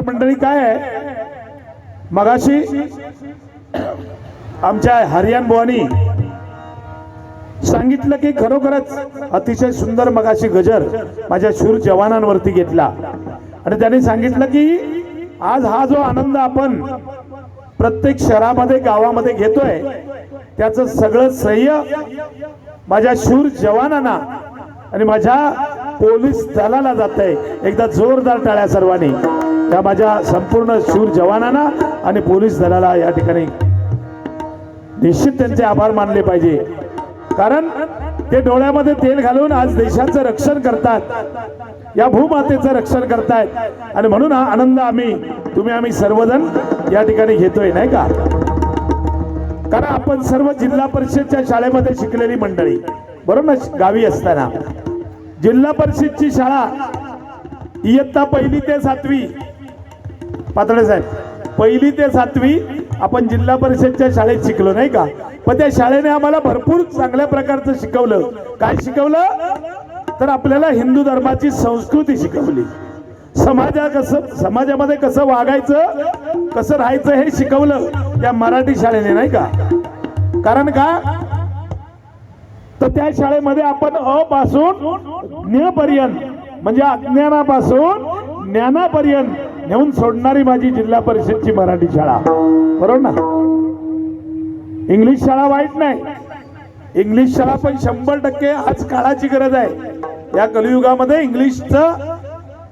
मंडळी काय आहे? मगाशी आमच्या हरियाण बुवानी सांगितलं की खरोखरच अतिशय सुंदर मगाशी गजर माझ्या शूर जवानांवरती घेतला. आणि त्यांनी सांगितलं की आज हा जो आनंद आपण प्रत्येक शहरामध्ये गावामध्ये घेतोय त्याचं सगळं सह्य माझ्या शूर जवानांना आणि माझ्या पोलीस दलाला जात आहे एकदा जोरदार टाळ्या सर्वांनी. त्या माझ्या संपूर्ण शूर जवानांना आणि पोलीस दलाला या ठिकाणी निश्चित त्यांचे आभार मानले पाहिजे. कारण ते डोळ्यामध्ये तेल घालून आज देशाचं रक्षण करतात. या भूमातेचं रक्षण करतायत. आणि म्हणून हा आनंद आम्ही तुम्ही आम्ही सर्वजण या ठिकाणी घेतोय नाही का? कारण आपण सर्व जिल्हा परिषदच्या शाळेमध्ये शिकलेली मंडळी बरोबर ना गावी असताना. जिल्हा परिषदची शाळा इयत्ता पहिली ते सातवी पातळे साहेब. पहिली ते सातवी आपण जिल्हा परिषदच्या शाळेत शिकलो नाही का? पण त्या शाळेने आम्हाला भरपूर चांगल्या प्रकारचं शिकवलं. काय शिकवलं? तर आपल्याला हिंदू धर्माची संस्कृती शिकवली. समाजा कसं समाजामध्ये कसं वागायचं कसं राहायचं हे शिकवलं त्या मराठी शाळेने नाही का? कारण का? तर त्या शाळेमध्ये आपण अ पासून ज्ञपर्यंत म्हणजे अज्ञानापासून ज्ञानापर्यंत नेऊन सोडणारी माझी जिल्हा परिषदची मराठी शाळा. बरोबर ना? इंग्लिश शाळा वाईट नाही. इंग्लिश शाळा पण शंभर टक्के आज काळाची गरज आहे. या कलियुगामध्ये इंग्लिशचं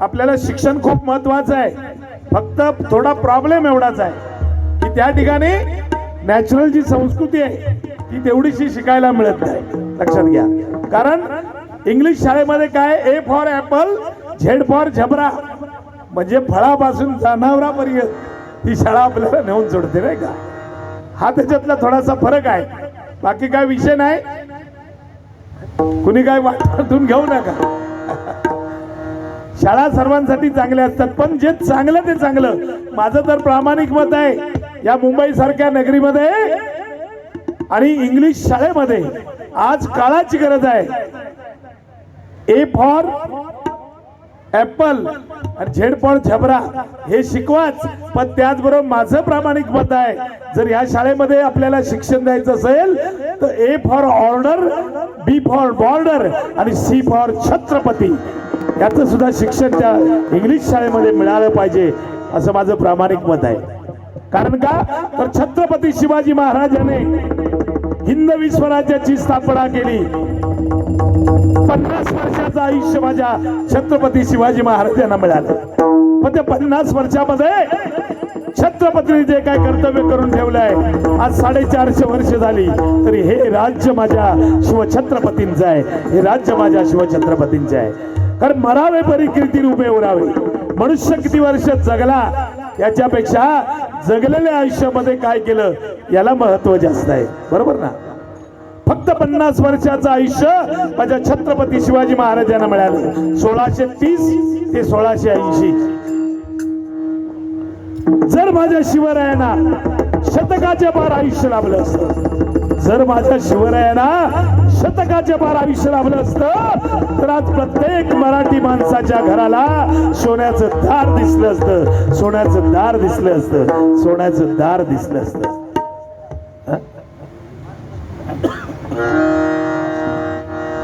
आपल्याला शिक्षण खूप महत्वाचं आहे. फक्त थोडा प्रॉब्लेम एवढाच आहे. की त्या ठिकाणी नॅचरल जी संस्कृती आहे ती तेवढीशी शिकायला मिळत नाही. लक्षात घ्या. कारण इंग्लिश शाळेमध्ये काय? A for apple Z for zebra म्हणजे फळापासून जनावरापर्यंत ही शाळा आपल्याला नेऊन सोडते नाही का? हा त्याच्यातला थोडासा फरक आहे. बाकी काय विषय नाही? कुणी काय वाटातून घेऊ नका. शाळा सर्वांसाठी चांगल्या असतात पण जे चांगलं ते चांगलं. माझं तर प्रामाणिक मत आहे या मुंबई सारख्या नगरीमध्ये आणि इंग्लिश शाळेमध्ये आज काळाची गरज आहे. ए फॉर ऍपल आणि झेड झबरा हे शिकवाच. पण त्याचबरोबर माझं प्रामाणिक मत आहे जर या शाळेमध्ये आपल्याला शिक्षण द्यायचं असेल तर A for order B for border आणि सी फॉर छत्रपती. याचं सुद्धा शिक्षण त्या इंग्लिश शाळेमध्ये मिळालं पाहिजे असं माझं प्रामाणिक मत आहे. कारण का? तर छत्रपती शिवाजी महाराजाने हिंदवी स्वराज्याची स्थापना केली. पन्नास वर्षाचं आयुष्य माझ्या छत्रपती शिवाजी महाराजांना मिळालं. पण त्या पन्नास वर्षामध्ये छत्रपतीने जे काय कर्तव्य करून ठेवलंय आज साडेचारशे वर्ष झाली तरी हे राज्य माझ्या शिवछत्रपतींचं आहे. हे राज्य माझ्या शिवछत्रपतींचं आहे. कारण मरावे परी कीर्ती उभे उरावे. मनुष्य किती वर्ष जगला याच्यापेक्षा जगलेल्या आयुष्यामध्ये काय केलं याला महत्त्व जास्त आहे. बरोबर ना? फक्त पन्नास वर्षाचं आयुष्य माझ्या छत्रपती शिवाजी महाराजांना मिळालं. सोळाशे तीस ते सोळाशे ऐंशी. जर माझ्या शिवरायांना शतकाच्या पार आयुष्य लाभलं असतं जर माझ्या शिवरायांना शतकाच्या पार आयुष्य लाभलं असतं तर आज प्रत्येक मराठी माणसाच्या घराला सोन्याचं दार दिसलं असतं सोन्याचं दार दिसलं असतं सोन्याचं दार दिसलं असतं.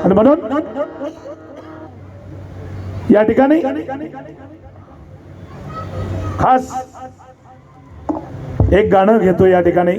आणि म्हणून या ठिकाणी खास एक गाणं घेतो या ठिकाणी.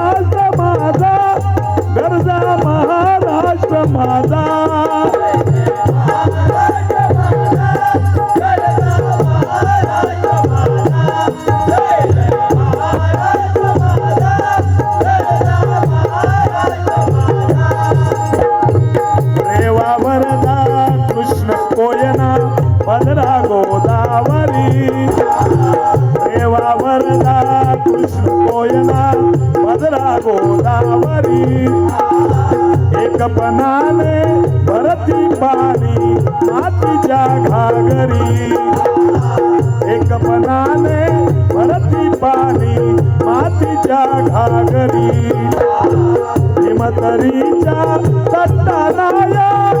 कोयना पदरा गोदावरी. एक पणाने भरती पाणी मातीच्या घागरी. एक पणाने भरती पाणी मातीच्या घागरी. हिमतरीच्या तट्टाराया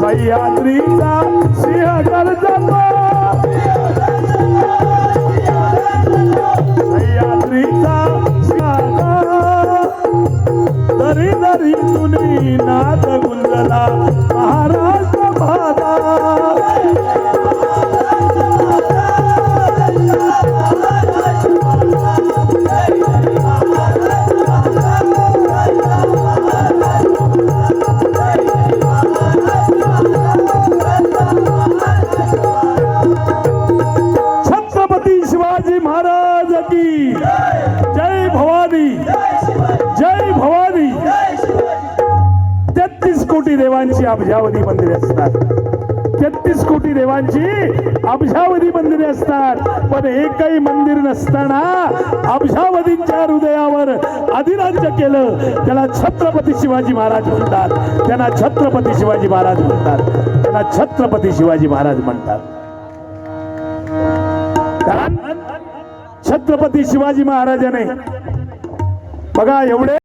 सह्याद्रीचा सिंह गर्जतो तेहतीस कोटी देवांची अब्जावधी मंदिरे असतात. तेहतीस कोटी देवांची अब्जावधी मंदिरे असतात. पण एकही मंदिर नसताना अब्जावधींच्या हृदयावर अधिराज्य केलं त्याला छत्रपती शिवाजी महाराज म्हणतात. त्यांना छत्रपती शिवाजी महाराज म्हणतात. त्यांना छत्रपती शिवाजी महाराज म्हणतात. कारण छत्रपती शिवाजी महाराजाने बघा एवढे